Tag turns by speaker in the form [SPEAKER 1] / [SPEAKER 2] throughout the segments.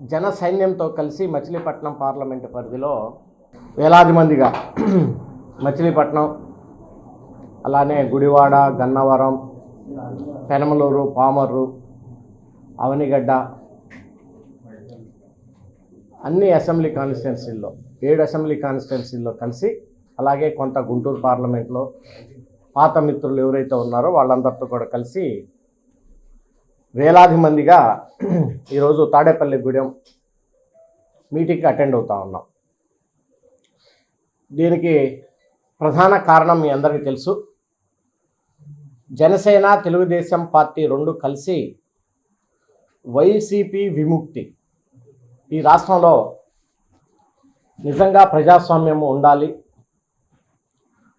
[SPEAKER 1] జన సైన్యంతో కలిసి మచిలీపట్నం పార్లమెంటు పరిధిలో వేలాది మందిగా మచిలీపట్నం అలానే గుడివాడ గన్నవరం పెనమలూరు పామర్రు అవనిగడ్డ అన్ని అసెంబ్లీ కాన్స్టిట్యున్సీల్లో ఏడు అసెంబ్లీ కాన్స్టిట్యున్సీల్లో కలిసి అలాగే కొంత గుంటూరు పార్లమెంట్లో పాత మిత్రులు ఎవరైతే ఉన్నారో వాళ్ళందరితో కూడా కలిసి వేలాది మందిగా ఈరోజు తాడేపల్లి గూడెం మీటింగ్కి అటెండ్ అవుతా ఉన్నాం. దీనికి ప్రధాన కారణం మీ అందరికీ తెలుసు. జనసేన తెలుగుదేశం పార్టీ రెండు కలిసి వైసీపీ విముక్తి. ఈ రాష్ట్రంలో నిజంగా ప్రజాస్వామ్యం ఉండాలి.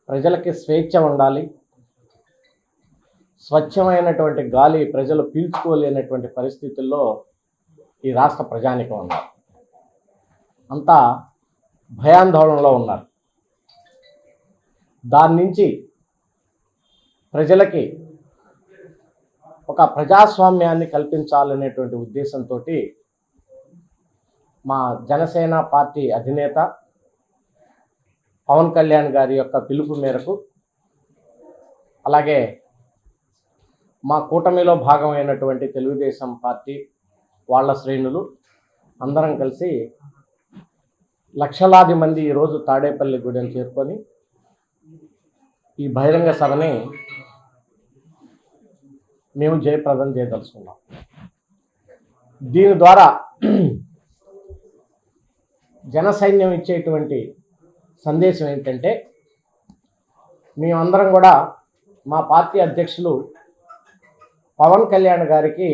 [SPEAKER 1] ప్రజలకి స్వేచ్ఛ ఉండాలి. స్వచ్ఛమైనటువంటి గాలి ప్రజలు పీల్చుకోలేనటువంటి పరిస్థితుల్లో ఈ రాష్ట్ర ప్రజానికం ఉన్నారు. అంతా భయాందోళనలో ఉన్నారు. దాని నుంచి ప్రజలకి ఒక ప్రజాస్వామ్యాన్ని కల్పించాలనేటువంటి ఉద్దేశంతో మా జనసేన పార్టీ అధినేత పవన్ కళ్యాణ్ గారి యొక్క పిలుపు మేరకు అలాగే మా కూటమిలో భాగమైనటువంటి తెలుగుదేశం పార్టీ వాళ్ళ శ్రేణులు అందరం కలిసి లక్షలాది మంది ఈరోజు తాడేపల్లి గుడిని చేరుకొని ఈ బహిరంగ సభని మేము జయప్రదం చేయదలుచుకున్నాం. దీని ద్వారా జన సైన్యం ఇచ్చేటువంటి సందేశం ఏంటంటే మేమందరం కూడా మా పార్టీ అధ్యక్షులు పవన్ కళ్యాణ్ గారికి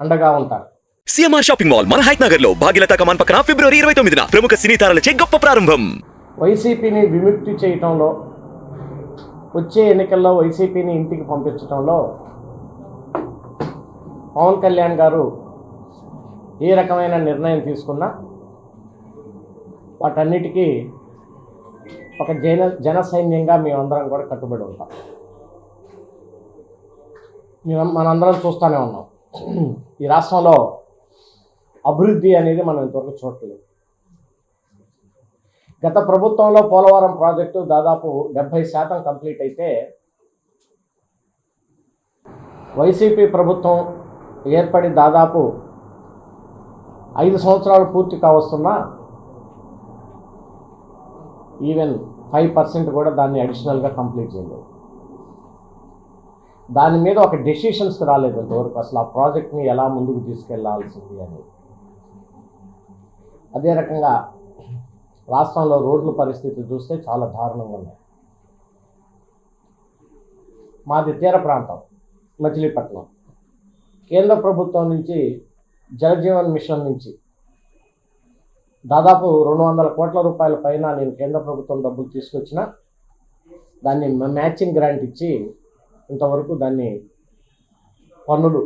[SPEAKER 1] అండగా ఉంటారు.
[SPEAKER 2] సిఎంఆర్ షాపింగ్ మాల్ మన హైట్ నగర్లో భాగ్యలత కమాన్ పక్కన ఫిబ్రవరి ఇరవై తొమ్మిదిన ప్రముఖ సినీ తారలచే గొప్ప ప్రారంభం.
[SPEAKER 1] వైసీపీని విముక్తి చేయటంలో వచ్చే ఎన్నికల్లో వైసీపీని ఇంటికి పంపించడంలో పవన్ కళ్యాణ్ గారు ఏ రకమైన నిర్ణయం తీసుకున్నా వాటన్నిటికీ ఒక జన జన సైన్యంగా మేమందరం కూడా కట్టుబడి ఉంటాం. మనందరం చూస్తూనే ఉన్నాం. ఈ రాష్ట్రంలో అభివృద్ధి అనేది మనం ఇంతవరకు చూడలేదు గత ప్రభుత్వంలో పోలవరం ప్రాజెక్టు దాదాపు డెబ్బై శాతం కంప్లీట్ అయితే వైసీపీ ప్రభుత్వం ఏర్పడి దాదాపు ఐదు సంవత్సరాలు పూర్తి కావస్తున్నా ఈవెన్ ఫైవ్ పర్సెంట్ కూడా దాన్ని అడిషనల్గా కంప్లీట్ చేయలేదు. దాని మీద ఒక డెసిషన్స్ రాలేదు ఇంతవరకు. అసలు ఆ ప్రాజెక్ట్ని ఎలా ముందుకు తీసుకెళ్ళాల్సింది అని. అదే రకంగా రాష్ట్రంలో రోడ్ల పరిస్థితి చూస్తే చాలా దారుణంగా ఉన్నాయి. మాది తీర ప్రాంతం మచిలీపట్నం. కేంద్ర ప్రభుత్వం నుంచి జలజీవన్ మిషన్ నుంచి దాదాపు రెండు వందల కోట్ల రూపాయల పైన నేను కేంద్ర ప్రభుత్వం డబ్బులు తీసుకొచ్చిన దాన్ని మ్యాచింగ్ గ్రాంట్ ఇచ్చి ఇంతవరకు దాన్ని పనులు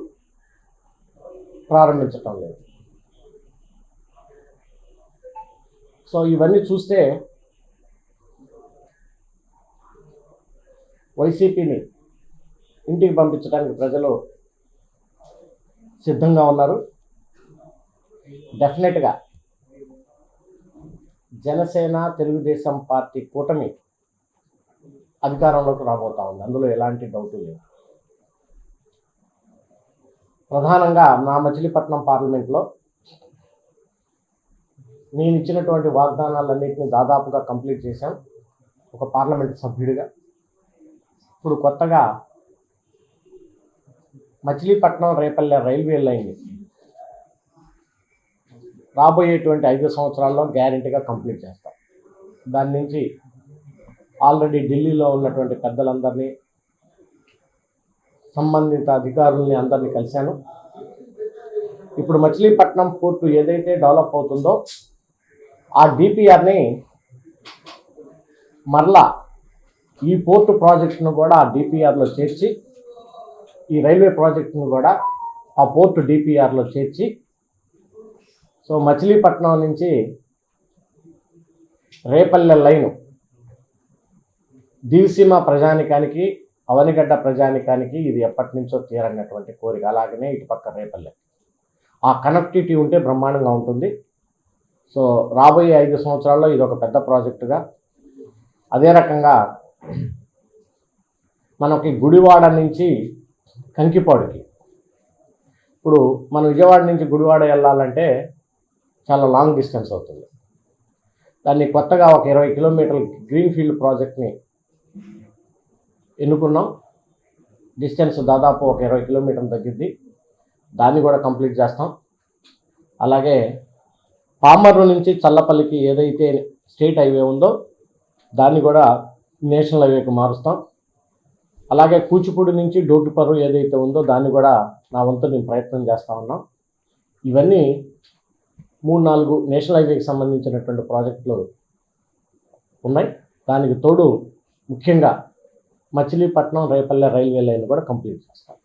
[SPEAKER 1] ప్రారంభించటం లేదు. సో ఇవన్నీ చూస్తే వైసీపీని ఇంటికి పంపించడానికి ప్రజలు సిద్ధంగా ఉన్నారు. డెఫినెట్గా జనసేన తెలుగుదేశం పార్టీ కూటమి అధికారంలోకి రాబోతా ఉంది. అందులో ఎలాంటి డౌట్ లేదు. ప్రధానంగా నా మచిలీపట్నం పార్లమెంట్లో నేను ఇచ్చినటువంటి వాగ్దానాలన్నింటినీ దాదాపుగా కంప్లీట్ చేశాను ఒక పార్లమెంట్ సభ్యుడిగా. ఇప్పుడు కొత్తగా మచిలీపట్నం రేపల్లె రైల్వే లైన్ రాబోయేటువంటి ఐదు సంవత్సరాల్లో గ్యారెంటీగా కంప్లీట్ చేస్తాం. దాని నుంచి ఆల్రెడీ ఢిల్లీలో ఉన్నటువంటి పెద్దలందరినీ సంబంధిత అధికారుల్ని అందరినీ కలిశాను. ఇప్పుడు మచిలీపట్నం పోర్టు ఏదైతే డెవలప్ అవుతుందో ఆ డిపిఆర్ని మరలా ఈ పోర్టు ప్రాజెక్టును కూడా ఆ డిపిఆర్లో చేర్చి ఈ రైల్వే ప్రాజెక్టును కూడా ఆ పోర్టు డిపిఆర్లో చేర్చి సో మచిలీపట్నం నుంచి రేపల్లె లైను దివిసీమ ప్రజానికానికి అవనిగడ్డ ప్రజానికానికి ఇది ఎప్పటి నుంచో తీరనటువంటి కోరిక. అలాగనే ఇటుపక్క రేపల్లె. ఆ కనెక్టివిటీ ఉంటే బ్రహ్మాండంగా ఉంటుంది. సో రాబోయే ఐదు సంవత్సరాల్లో ఇది ఒక పెద్ద ప్రాజెక్టుగా. అదే రకంగా మనకి గుడివాడ నుంచి కంకిపాడుకి. ఇప్పుడు మన విజయవాడ నుంచి గుడివాడ వెళ్ళాలంటే చాలా లాంగ్ డిస్టెన్స్ అవుతుంది. దాన్ని కొత్తగా ఒక ఇరవై కిలోమీటర్ల గ్రీన్ ఫీల్డ్ ప్రాజెక్ట్ని ఎన్నుకున్నాం. డిస్టెన్స్ దాదాపు ఒక ఇరవై కిలోమీటర్లు తగ్గిద్ది దాన్ని కూడా కంప్లీట్ చేస్తాం. అలాగే పామర్రు నుంచి చల్లపల్లికి ఏదైతే స్టేట్ హైవే ఉందో దాన్ని కూడా నేషనల్ హైవేకి మారుస్తాం. అలాగే కూచిపూడి నుంచి డోకిపర్రు ఏదైతే ఉందో దాన్ని కూడా నా వంతు నేను ప్రయత్నం చేస్తూ ఉన్నాం. ఇవన్నీ మూడు నాలుగు నేషనల్ హైవేకి సంబంధించినటువంటి ప్రాజెక్టులు ఉన్నాయి. దానికి తోడు ముఖ్యంగా మచిలీపట్నం రేపల్లె రైల్వే లైన్ కూడా కంప్లీట్ చేస్తాం.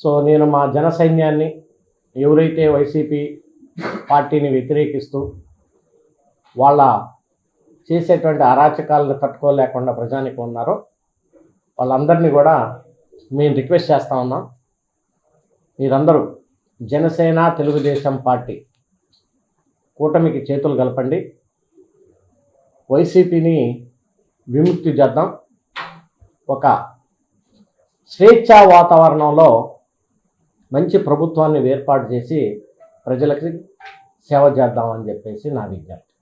[SPEAKER 1] సో నేను మా జన సైన్యాన్ని ఎవరైతే వైసీపీ పార్టీని వ్యతిరేకిస్తూ వాళ్ళ చేసేటువంటి అరాచకాలను తట్టుకోలేకుండా ప్రజానికి ఉన్నారో వాళ్ళందరినీ కూడా మేము రిక్వెస్ట్ చేస్తా ఉన్నాం. మీరందరూ జనసేన తెలుగుదేశం పార్టీ కూటమికి చేతులు కలపండి. వైసీపీని విముక్తి చేద్దాం. ఒక స్వేచ్ఛా వాతావరణంలో మంచి ప్రభుత్వాన్ని ఏర్పాటు చేసి ప్రజలకి సేవ చేద్దామని చెప్పేసి నా విజ్ఞప్తి.